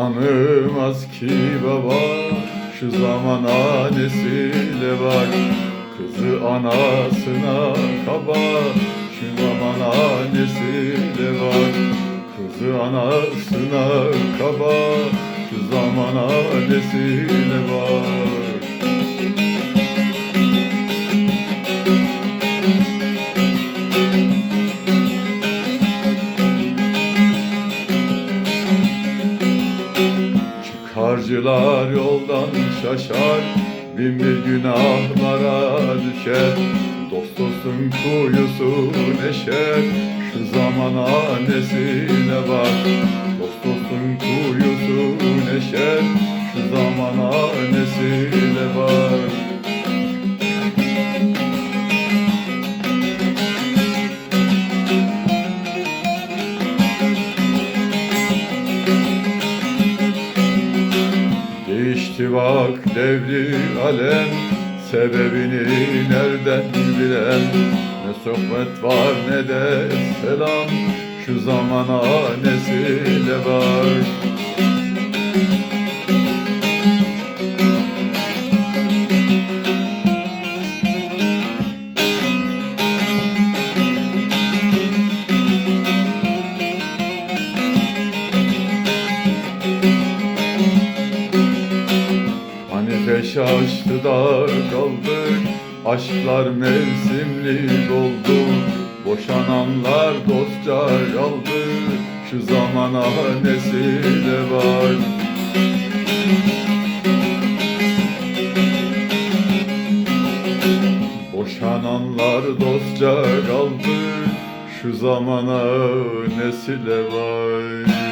Tanımaz ki baba şu zaman annesiyle bak Kızı anasına kaba şu zaman annesiyle bak Kızı anasına kaba şu zaman annesiyle bak Çıkarcılar yoldan şaşar Bin bir günahlara düşer. Dost dostun kuyusu neşer Şu zaman annesine bak. Dost dostun kuyusu neşer Şu zaman annesine bak Bak devri alem Sebebini nereden bilen? Ne sohbet var ne de selam Şu zaman annesiyle var şaştı da kaldı. Aşklar mevsimli oldu Boşananlar dostça kaldı Şu zaman annesi de var? Boşananlar dostça kaldı Şu zamana nesile var